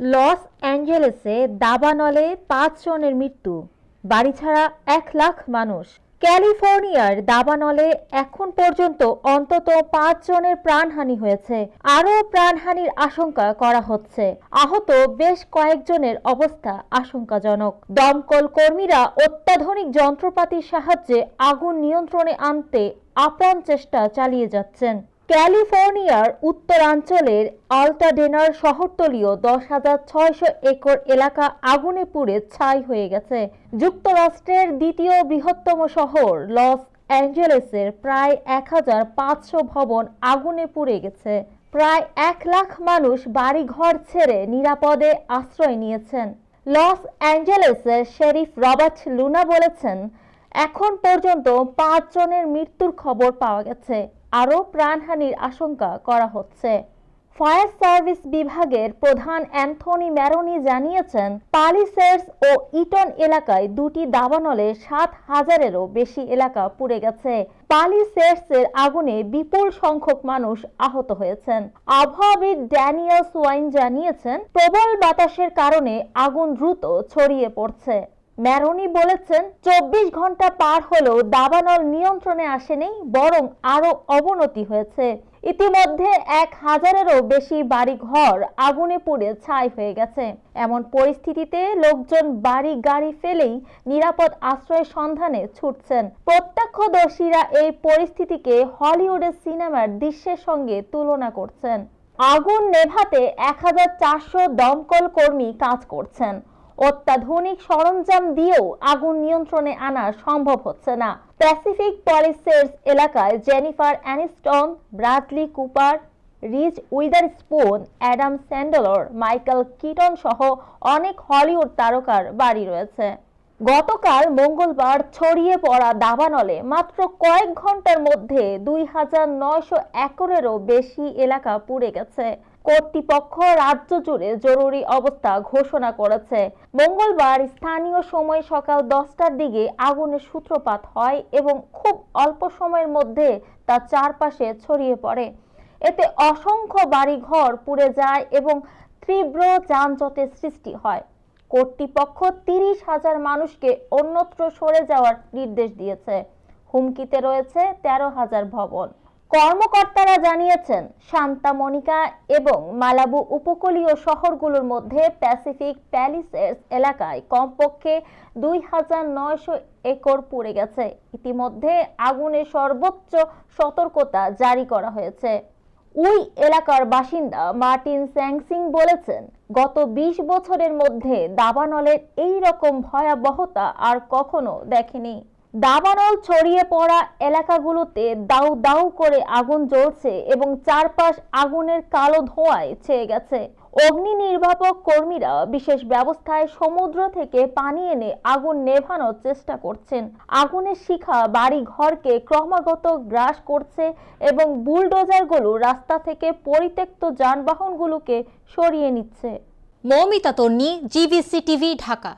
Loss অ্যাঞ্জেলেসে দাবানলে পাঁচ জনের মৃত্যু। বাড়ি ছাড়া এক লাখ মানুষ। ক্যালিফোর্নিয়ার দাবানলে এখন পর্যন্ত অন্তত পাঁচ জনের প্রাণহানি হয়েছে। আরও প্রাণহানির আশঙ্কা করা হচ্ছে। আহত বেশ কয়েকজনের অবস্থা আশঙ্কাজনক। দমকল কর্মীরা অত্যাধুনিক যন্ত্রপাতির সাহায্যে আগুন নিয়ন্ত্রণে আনতে আপ্রাণ চেষ্টা চালিয়ে যাচ্ছেন। ক্যালিফোর্নিয়ার উত্তরাঞ্চলের আলটাডেনার শহরতলীয় দশ হাজার ছয়শো একর এলাকা আগুনে পুড়ে ছাই হয়ে গেছে। যুক্তরাষ্ট্রের দ্বিতীয় বৃহত্তম শহর, লস অ্যাঞ্জেলেসের প্রায় এক হাজার পাঁচশো ভবন আগুনে পুড়ে গেছে। প্রায় এক লাখ মানুষ বাড়িঘর ছেড়ে নিরাপদে আশ্রয় নিয়েছেন। লস অ্যাঞ্জেলেসের শেরিফ রবার্ট লুনা বলেছেন এখন পর্যন্ত পাঁচ জনের মৃত্যুর খবর পাওয়া গেছে। আরও প্রাণহানির আশঙ্কা করা হচ্ছে। ফায়ার সার্ভিস বিভাগের প্রধান অ্যান্থনি ম্যারোনি জানিয়েছেন পালিসেডস ও ইটন এলাকায় দুটি দাবানলে সাত হাজারেরও বেশি এলাকা পুড়ে গেছে। পালিসেডসের আগুনে বিপুল সংখ্যক মানুষ আহত হয়েছেন। আবহাওয়াবিদ ড্যানিয়েল সোয়াইন জানিয়েছেন, প্রবল বাতাসের কারণে আগুন দ্রুত ছড়িয়ে পড়ছে। ম্যারোনি বলেছেন, চব্বিশ ঘণ্টা পার হলেও দাবানল নিয়ন্ত্রণে আসেনি, বরং আরও অবনতি হয়েছে। ইতিমধ্যে এক হাজারেরও বেশি বাড়ি ঘর আগুনে পুড়ে ছাই হয়ে গেছে। এমন পরিস্থিতিতে লোকজন বাড়ি গাড়ি ফেলেই নিরাপদ আশ্রয়ের সন্ধানে ছুটছেন। প্রত্যক্ষদর্শীরা এই পরিস্থিতিকে হলিউডের সিনেমার দৃশ্যের সঙ্গে তুলনা করছেন। আগুন নেভাতে এক হাজার চারশো দমকল কর্মী কাজ করছেন। অত্যাধুনিক সরঞ্জাম দিয়েও আগুন নিয়ন্ত্রণে আনা সম্ভব হচ্ছে না। প্যাসিফিক পলিসেস এলাকায় Jennifer Aniston, Bradley Cooper Reese Witherspoon Adam Sandler, Michael Keaton সহ অনেক হলিউড তারকার বাড়ি রয়েছে। গতকাল মঙ্গলবার ছড়িয়ে পড়া দাবানলে মাত্র কয়েক ঘণ্টার মধ্যে দুই হাজার নয়শো একরেরও বেশি এলাকা পুড়ে গেছে। কর্তৃপক্ষ রাজ্য জুড়ে জরুরি অবস্থা ঘোষণা করেছে। মঙ্গলবার স্থানীয় সময় সকাল দশটার দিকে আগুনের সূত্রপাত হয় এবং খুব অল্প সময়ের মধ্যে তা চারপাশে ছড়িয়ে পড়ে। এতে অসংখ্য বাড়িঘর পুড়ে যায় এবং তীব্র যানজটের সৃষ্টি হয়। কর্তৃপক্ষ তিরিশ হাজার মানুষকে অন্যত্র সরে যাওয়ার নির্দেশ দিয়েছে। হুমকিতে রয়েছে তেরো হাজার ভবন। কর্মকর্তারা জানিয়েছেন, শান্তা মনিকা এবং মালাবু উপকূলীয় শহরগুলোর মধ্যে প্যাসিফিক প্যালিসেস এলাকায় কমপক্ষে দুই হাজার নয়শো একর পুড়ে গেছে। ইতিমধ্যে আগুনে সর্বোচ্চ সতর্কতা জারি করা হয়েছে। ওই এলাকার বাসিন্দা মার্টিন স্যাংসিং বলেছেন, গত ২০ বছরের মধ্যে দাবানলের এই রকম ভয়াবহতা আর কখনো দেখেনি। দাবানল ছড়িয়ে পড়া এলাকাগুলোতে দাউ দাউ করে আগুন জ্বলছে এবং চারপাশ আগুনের কালো ধোঁয়ায় ছেয়ে গেছে। অগ্নি নির্বাপক কর্মীরা বিশেষ ব্যবস্থায় সমুদ্র থেকে পানি এনে আগুন নেভানোর চেষ্টা করছেন। আগুনের শিখা বাড়ি ঘরকে ক্রমাগত গ্রাস করছে এবং বুলডোজারগুলো রাস্তা থেকে পরিত্যক্ত যানবাহনগুলোকে সরিয়ে নিচ্ছে। মৌমিতা তন্নি জিভিসি টিভি, ঢাকা।